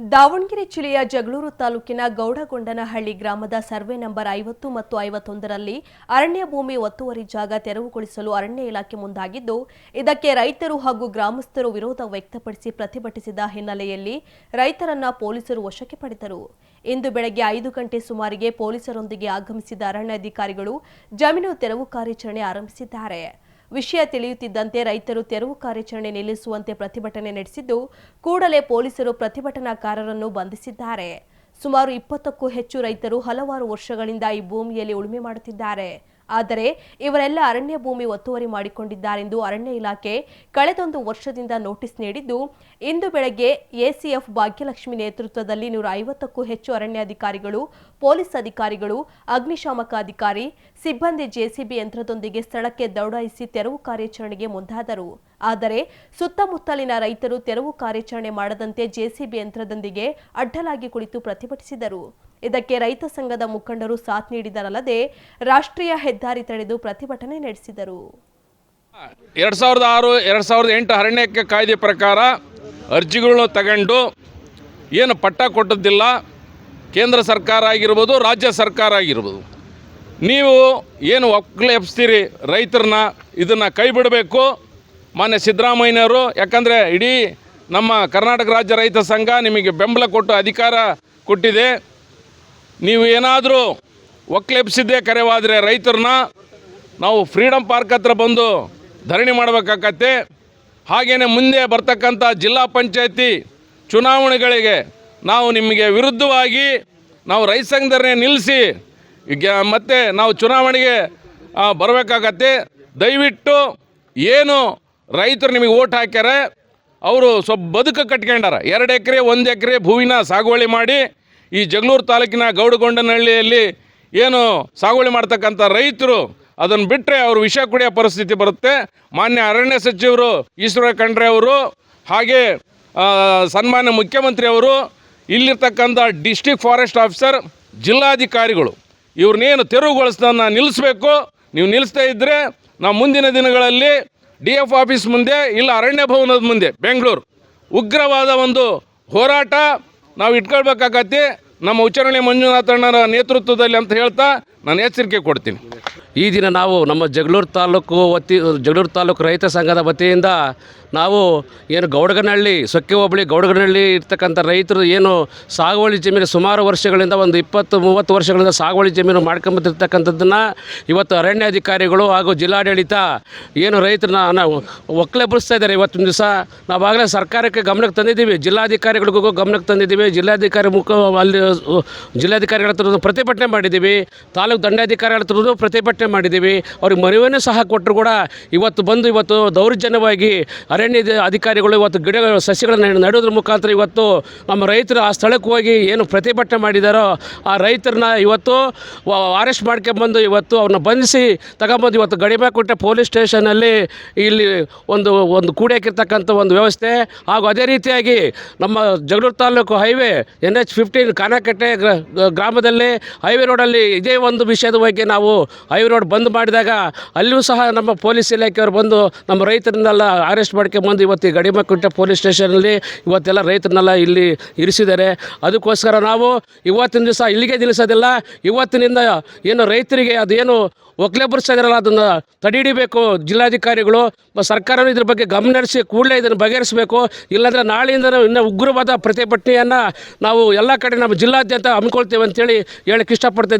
ದಾವಣಗೆರೆ ಜಿಲ್ಲೆಯ ಜಗಳೂರು ತಾಲೂಕಿನ ಗೌಡಗೊಂಡನಹಳ್ಳಿ ಗ್ರಾಮದ ಸರ್ವೆ ನಂಬರ್ ಐವತ್ತು ಮತ್ತು ಐವತ್ತೊಂದರಲ್ಲಿ ಅರಣ್ಯ ಭೂಮಿ ಒತ್ತುವರಿ ಜಾಗ ತೆರವುಗೊಳಿಸಲು ಅರಣ್ಯ ಇಲಾಖೆ ಮುಂದಾಗಿದ್ದು, ಇದಕ್ಕೆ ರೈತರು ಹಾಗೂ ಗ್ರಾಮಸ್ಥರು ವಿರೋಧ ವ್ಯಕ್ತಪಡಿಸಿ ಪ್ರತಿಭಟಿಸಿದ ಹಿನ್ನೆಲೆಯಲ್ಲಿ ರೈತರನ್ನ ಪೊಲೀಸರು ವಶಕ್ಕೆ ಪಡೆದರು. ಇಂದು ಬೆಳಗ್ಗೆ ಐದು ಗಂಟೆ ಸುಮಾರಿಗೆ ಪೊಲೀಸರೊಂದಿಗೆ ಆಗಮಿಸಿದ ಅರಣ್ಯಾಧಿಕಾರಿಗಳು ಜಮೀನು ತೆರವು ಕಾರ್ಯಾಚರಣೆ ಆರಂಭಿಸಿದ್ದಾರೆ. ವಿಷಯ ತಿಳಿಯುತ್ತಿದ್ದಂತೆ ರೈತರು ತೆರವು ಕಾರ್ಯಾಚರಣೆ ನಿಲ್ಲಿಸುವಂತೆ ಪ್ರತಿಭಟನೆ ನಡೆಸಿದ್ದು, ಕೂಡಲೇ ಪೊಲೀಸರು ಪ್ರತಿಭಟನಾಕಾರರನ್ನು ಬಂಧಿಸಿದ್ದಾರೆ. ಸುಮಾರು ಇಪ್ಪತ್ತಕ್ಕೂ ಹೆಚ್ಚು ರೈತರು ಹಲವಾರು ವರ್ಷಗಳಿಂದ ಈ ಭೂಮಿಯಲ್ಲಿ ಉಳುಮೆ ಮಾಡುತ್ತಿದ್ದಾರೆ. ಆದರೆ ಇವರೆಲ್ಲ ಅರಣ್ಯ ಭೂಮಿ ಒತ್ತುವರಿ ಮಾಡಿಕೊಂಡಿದ್ದಾರೆಂದು ಅರಣ್ಯ ಇಲಾಖೆ ಕಳೆದೊಂದು ವರ್ಷದಿಂದ ನೋಟಿಸ್ ನೀಡಿದ್ದು, ಇಂದು ಬೆಳಗ್ಗೆ ಎಸಿಎಫ್ ಭಾಗ್ಯಲಕ್ಷ್ಮಿ ನೇತೃತ್ವದಲ್ಲಿ ನೂರ ಐವತ್ತಕ್ಕೂ ಹೆಚ್ಚು ಅರಣ್ಯಾಧಿಕಾರಿಗಳು, ಪೊಲೀಸ್ ಅಧಿಕಾರಿಗಳು, ಅಗ್ನಿಶಾಮಕ ಅಧಿಕಾರಿ, ಸಿಬ್ಬಂದಿ ಜೆಸಿಬಿ ಯಂತ್ರದೊಂದಿಗೆ ಸ್ಥಳಕ್ಕೆ ದೌಡಾಯಿಸಿ ತೆರವು ಕಾರ್ಯಾಚರಣೆಗೆ ಮುಂದಾದರು. ಆದರೆ ಸುತ್ತಮುತ್ತಲಿನ ರೈತರು ತೆರವು ಕಾರ್ಯಾಚರಣೆ ಮಾಡದಂತೆ ಜೆಸಿಬಿ ಯಂತ್ರದೊಂದಿಗೆ ಅಡ್ಡಲಾಗಿ ಕುಳಿತು ಪ್ರತಿಭಟಿಸಿದರು. ಇದಕ್ಕೆ ರೈತ ಸಂಘದ ಮುಖಂಡರು ಸಾಥ್ ನೀಡಿದರಲ್ಲದೆ ರಾಷ್ಟ್ರೀಯ ಹೆದ್ದಾರಿ ತಡೆದು ಪ್ರತಿಭಟನೆ ನಡೆಸಿದರು. ಎರಡು ಸಾವಿರದ ಆರು, ಎರಡು ಸಾವಿರದ ಎಂಟು ಅರಣ್ಯಕ್ಕೆ ಕಾಯ್ದೆ ಪ್ರಕಾರ ಅರ್ಜಿಗಳನ್ನು ತಗೊಂಡು ಏನು ಪಟ್ಟ ಕೊಟ್ಟದ್ದಿಲ್ಲ. ಕೇಂದ್ರ ಸರ್ಕಾರ ಆಗಿರ್ಬೋದು, ರಾಜ್ಯ ಸರ್ಕಾರ ಆಗಿರ್ಬೋದು. ನೀವು ಏನು ಒಕ್ಕಲೆ ಎಬ್ಸ್ತೀರಿ ರೈತರನ್ನ, ಇದನ್ನು ಕೈ ಬಿಡಬೇಕು ಮಾನ್ಯ ಸಿದ್ದರಾಮಯ್ಯನವರು, ಯಾಕಂದರೆ ಇಡೀ ನಮ್ಮ ಕರ್ನಾಟಕ ರಾಜ್ಯ ರೈತ ಸಂಘ ನಿಮಗೆ ಬೆಂಬಲ ಕೊಟ್ಟು ಅಧಿಕಾರ ಕೊಟ್ಟಿದೆ. ನೀವು ಏನಾದರೂ ಒಕ್ಲೆಬ್ಸಿದ್ದೇ ಕರೆವಾದರೆ ರೈತರನ್ನ ನಾವು ಫ್ರೀಡಮ್ ಪಾರ್ಕ್ ಹತ್ರ ಬಂದು ಧರಣಿ ಮಾಡಬೇಕಾಗತ್ತೆ ಹಾಗೆಯೇ ಮುಂದೆ ಬರ್ತಕ್ಕಂಥ ಜಿಲ್ಲಾ ಪಂಚಾಯತಿ ಚುನಾವಣೆಗಳಿಗೆ ನಾವು ನಿಮಗೆ ವಿರುದ್ಧವಾಗಿ ನಾವು ರೈತ ಸಂಘದನ್ನೇ ನಿಲ್ಲಿಸಿ ಮತ್ತೆ ನಾವು ಚುನಾವಣೆಗೆ ಬರಬೇಕಾಗತ್ತೆ. ದಯವಿಟ್ಟು ಏನು ರೈತರು ನಿಮಗೆ ಓಟ್ ಹಾಕ್ಯಾರೆ, ಅವರು ಸ್ವಲ್ಪ ಬದುಕು ಕಟ್ಕೊಂಡಾರ. ಎರಡು ಎಕರೆ, ಒಂದು ಎಕರೆ ಭೂವಿನ ಸಾಗುವಳಿ ಮಾಡಿ ಈ ಜಗಳೂರು ತಾಲೂಕಿನ ಗೌಡಗೊಂಡನಹಳ್ಳಿಯಲ್ಲಿ ಏನು ಸಾಗುವಳಿ ಮಾಡ್ತಕ್ಕಂಥ ರೈತರು ಅದನ್ನು ಬಿಟ್ಟರೆ ಅವರು ವಿಷ ಕುಡಿಯೋ ಪರಿಸ್ಥಿತಿ ಬರುತ್ತೆ. ಮಾನ್ಯ ಅರಣ್ಯ ಸಚಿವರು ಈಶ್ವರ ಖಂಡ್ರೆ ಅವರು ಹಾಗೆ ಸನ್ಮಾನ್ಯ ಮುಖ್ಯಮಂತ್ರಿ ಅವರು, ಇಲ್ಲಿರ್ತಕ್ಕಂಥ ಡಿಸ್ಟಿಕ್ ಫಾರೆಸ್ಟ್ ಆಫೀಸರ್, ಜಿಲ್ಲಾಧಿಕಾರಿಗಳು ಇವ್ರನ್ನೇನು ತೆರವುಗೊಳಿಸೋದನ್ನು ನಿಲ್ಲಿಸಬೇಕು. ನೀವು ನಿಲ್ಲಿಸ್ತಾ ಇದ್ದರೆ ನಾವು ಮುಂದಿನ ದಿನಗಳಲ್ಲಿ ಡಿ ಎಫ್ ಆಫೀಸ್ ಮುಂದೆ ಇಲ್ಲ ಅರಣ್ಯ ಭವನದ ಮುಂದೆ, ಬೆಂಗಳೂರು, ಉಗ್ರವಾದ ಒಂದು ಹೋರಾಟ ನಾವು ಇಟ್ಕೊಳ್ಬೇಕಾಗತ್ತೆ. ನಮ್ಮ ಉಚ್ಚಾರಣೆ ಮಂಜುನಾಥಣ್ಣರ ನೇತೃತ್ವದಲ್ಲಿ ಅಂತ ಹೇಳ್ತಾ ನಾನು ಎಚ್ಚರಿಕೆ ಕೊಡ್ತೀನಿ. ಈ ದಿನ ನಾವು ನಮ್ಮ ಜಗಳೂರು ತಾಲೂಕು ವತಿ, ಜಗಳೂರು ತಾಲೂಕು ರೈತ ಸಂಘದ ವತಿಯಿಂದ ನಾವು ಏನು ಗೌಡಗನಹಳ್ಳಿ, ಸೊಕ್ಕೆ ಹೋಬಳಿ ಗೌಡಗನಹಳ್ಳಿ ಇರ್ತಕ್ಕಂಥ ರೈತರು ಏನು ಸಾಗುವಳಿ ಜಮೀನು ಸುಮಾರು ವರ್ಷಗಳಿಂದ ಒಂದು ಇಪ್ಪತ್ತು, ಮೂವತ್ತು ವರ್ಷಗಳಿಂದ ಸಾಗುವಳಿ ಜಮೀನು ಮಾಡ್ಕೊಂಬತ್ತಿರ್ತಕ್ಕಂಥದ್ದನ್ನು ಇವತ್ತು ಅರಣ್ಯಾಧಿಕಾರಿಗಳು ಹಾಗೂ ಜಿಲ್ಲಾಡಳಿತ ಏನು ರೈತರನ್ನ ನಾವು ಒಕ್ಕಲೆಬ್ಬಿಸ್ತಾ ಇದ್ದಾರೆ ಇವತ್ತಿನ ದಿವಸ. ನಾವಾಗಲೇ ಸರ್ಕಾರಕ್ಕೆ ಗಮನಕ್ಕೆ ತಂದಿದ್ದೀವಿ. ಜಿಲ್ಲಾಧಿಕಾರಿಗಳಿಗೂ ಗಮನಕ್ಕೆ ತಂದಿದ್ದೀವಿ. ಜಿಲ್ಲಾಧಿಕಾರಿ ಮುಖ, ಅಲ್ಲಿ, ಜಿಲ್ಲಾಧಿಕಾರಿಗಳ ಹತ್ರ ಪ್ರತಿಭಟನೆ ಮಾಡಿದ್ದೀವಿ. ತಾಲೂಕು ದಂಡಾಧಿಕಾರಿಗಳ ಹತ್ರ ಪ್ರತಿಭಟನೆ ಮಾಡಿದ್ದೀವಿ. ಅವ್ರಿಗೆ ಮನವಿಯನ್ನು ಸಹ ಕೊಟ್ಟರು ಕೂಡ. ಇವತ್ತು ಬಂದು ಇವತ್ತು ದೌರ್ಜನ್ಯವಾಗಿ ಅರಣ್ಯ ಅಧಿಕಾರಿಗಳು ಇವತ್ತು ಗಿಡ ಸಸಿಗಳನ್ನು ನೆಡೋದ್ರ ಮುಖಾಂತರ ಇವತ್ತು ನಮ್ಮ ರೈತರು ಆ ಸ್ಥಳಕ್ಕೆ ಹೋಗಿ ಏನು ಪ್ರತಿಭಟನೆ ಮಾಡಿದಾರೋ ಆ ರೈತರನ್ನ ಇವತ್ತು ಅರೆಸ್ಟ್ ಮಾಡ್ಕೊಂಬಂದು ಇವತ್ತು ಅವ್ರನ್ನ ಬಂಧಿಸಿ ತಗೊಂಬಂದು ಇವತ್ತು ಗಡಿಮೇಕೋಟೆ ಪೊಲೀಸ್ ಸ್ಟೇಷನಲ್ಲಿ ಇಲ್ಲಿ ಒಂದು ಒಂದು ಕೂಡಾಕಿರ್ತಕ್ಕಂಥ ಒಂದು ವ್ಯವಸ್ಥೆ. ಹಾಗೂ ಅದೇ ರೀತಿಯಾಗಿ ನಮ್ಮ Jagaluru taluk highway N H fifteen Kanakatte ಗ್ರ- ಗ್ರಾಮದಲ್ಲಿ ಹೈವೇ ರೋಡಲ್ಲಿ ಇದೇ ಒಂದು ವಿಷಯದ ಬಗ್ಗೆ ನಾವು ಹೈವೇ ರೋಡ್ ಬಂದ್ ಮಾಡಿದಾಗ ಅಲ್ಲಿಯೂ ಸಹ ನಮ್ಮ ಪೊಲೀಸ್ ಇಲಾಖೆಯವರು ಬಂದು ನಮ್ಮ ರೈತರನ್ನೆಲ್ಲ ಅರೆಸ್ಟ್ ಮಾಡ್ಕೊಂಬಂದು ಇವತ್ತು ಗಡಿಮಕುಂಟೆ ಪೊಲೀಸ್ ಸ್ಟೇಷನಲ್ಲಿ ಇವತ್ತೆಲ್ಲ ರೈತರನ್ನೆಲ್ಲ ಇಲ್ಲಿ ಇರಿಸಿದ್ದಾರೆ. ಅದಕ್ಕೋಸ್ಕರ ನಾವು ಇವತ್ತಿನ ದಿವಸ ಇಲ್ಲಿಗೆ ನಿಲ್ಲಿಸೋದಿಲ್ಲ. ಇವತ್ತಿನಿಂದ ಏನು ರೈತರಿಗೆ ಅದೇನು ಒಕ್ಲೆ ಇದಾರಲ್ಲ ಅದನ್ನು ತಡೆ ಹಿಡಿಬೇಕು ಜಿಲ್ಲಾಧಿಕಾರಿಗಳು. ಸರ್ಕಾರನು ಇದ್ರ ಬಗ್ಗೆ ಗಮನ ಹರಿಸಿ ಕೂಡಲೇ ಇದನ್ನು ಬಗೆಹರಿಸಬೇಕು. ಇಲ್ಲಾಂದರೆ ನಾಳೆಯಿಂದ ಇನ್ನ ಉಗ್ರವಾದ ಪ್ರತಿಭಟನೆಯನ್ನು ನಾವು ಎಲ್ಲ ಕಡೆ ನಮ್ಮ ಜಿಲ್ಲಾದ್ಯಂತ ಹಮ್ಮಿಕೊಳ್ತೇವೆ ಅಂತೇಳಿ ಹೇಳಕ್ಕೆ ಇಷ್ಟಪಡ್ತಾ ಇದ್ದೀನಿ.